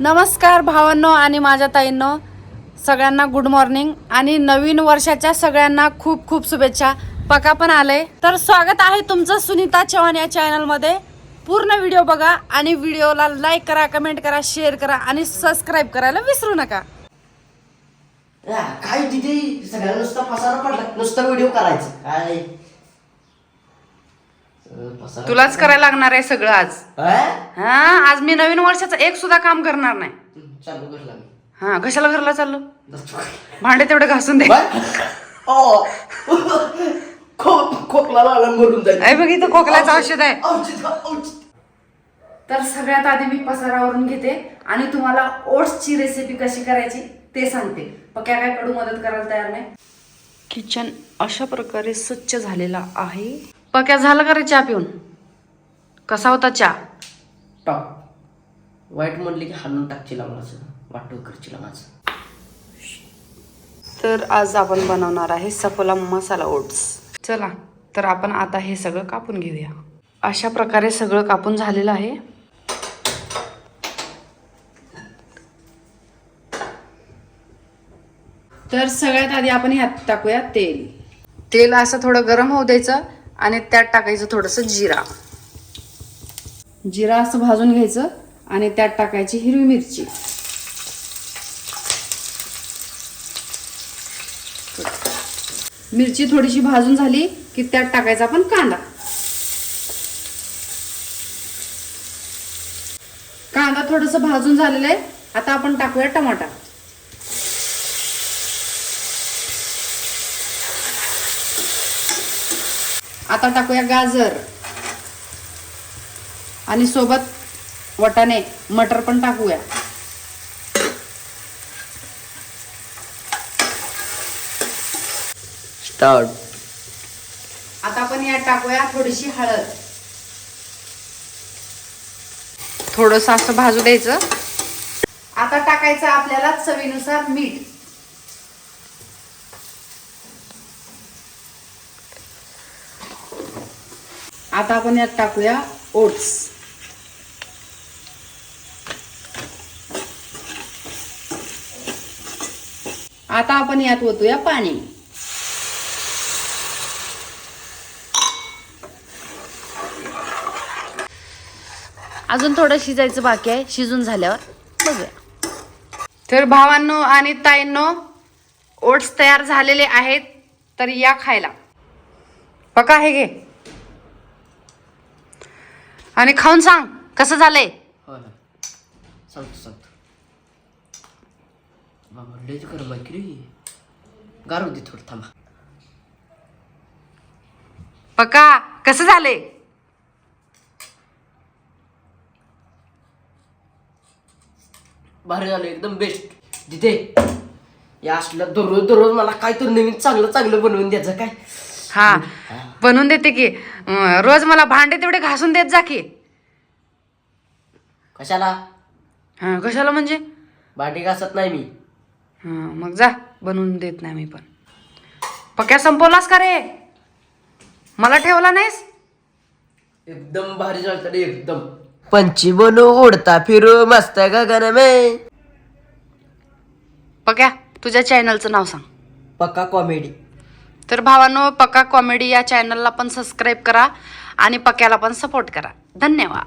नमस्कार भावांनो आणि माझ्या ताईंनो. सगळ्यांना गुड मॉर्निंग आणि नवीन वर्षाच्या सगळ्यांना खूप खूप शुभेच्छा. पका पण आले तर स्वागत आहे तुमचं सुनीता चव्हाण या चॅनलमध्ये पूर्ण व्हिडिओ बघा आणि व्हिडिओला लाईक करा कमेंट करा शेअर करा आणि सबस्क्राईब करायला विसरू नका. काय तिथे सगळ्या नुसता पसारा पडला. नुसता व्हिडिओ करायचं. काय? तुलाच करायला लागणार आहे सगळं आज? हा आज मी नवीन वर्षाचं एक सुद्धा काम करणार नाही. हं, चालू करला मी हा कशाला घरला चाललो. भांडे तेवढे घासून दे. बघ इथं खोकल्याचं औषध आहे. तर सगळ्यात आधी मी पसारावरून घेते आणि तुम्हाला ओट्सची रेसिपी कशी करायची ते सांगते. पक्या काय कडू मदत करायला तयार नाही? किचन अशा प्रकारे स्वच्छ झालेला आहे. पक्या झालं का रे चहा पिऊन? कसा होता चहा? टॉप. वाईट म्हणले की मला सगळं वाटू माझं. तर आज आपण बनवणार आहे सफोला मसाला ओट्स. चला तर आपण आता हे सगळं कापून घेऊया. अशा प्रकारे सगळं कापून झालेलं आहे. तर सगळ्यात आधी आपण ह्यात टाकूया तेल. तेल असं थोडं गरम होऊ द्यायचं. आणि त्यात टाकायचं थोडंसं जिरा. जिरा असं भाजून घ्यायचं आणि त्यात टाकायची हिरवी मिरची. मिरची थोडीशी भाजून झाली की त्यात टाकायचा आपण कांदा. कांदा थोडस भाजून झालेला आहे. आता आपण टाकूया टमाटा. आता टाकूया गाजर. आणि सोबत वटाणे मटर पण टाकूया. स्टार्ट आता आपण यात टाकूया थोडीशी हळद. थोडस असं भाजू द्यायचं. आता टाकायचं आपल्याला चवीनुसार मीठ. आता आपण यात टाकूया ओट्स. आता आपण यात ओतूया पाणी. अजून थोडं शिजायचं बाकी आहे. शिजून झाल्यावर बघूया. तर भावांनो आणि ताईंनो ओट्स तयार झालेले आहेत तर या खायला. पका हे घे. आणि खाऊन सांग कसं झालंय? हो ना. सांगतो सांगतो. बाबा लयच गरम आहे की रे गार होती थोडं थांबा. पका कसं झालंय? भारी झालं एकदम बेस्ट तिथे या असलं दररोज दररोज मला काहीतरी नवीन चांगलं चांगलं बनवून द्यायचं काय? हा. बनवून देते की. अं, रोज मला भांडे तेवढे घासून देत जा की. कशाला? हा कशाला म्हणजे? भांडी घासत नाही मी. हा मग जा बनवून देत नाही मी पण. पक्या संपवलास का रे? मला ठेवला नाहीस? एकदम भारी झालं रे एकदम. पंची बनू उडता फिरू मस्त गगन में पक्या तुझ्या चॅनलचं नाव सांग. पक्का कॉमेडी तर भावानो पक्का कॉमेडी या चॅनलला पण सबस्क्राईब करा आणि पक्याला पण सपोर्ट करा. धन्यवाद.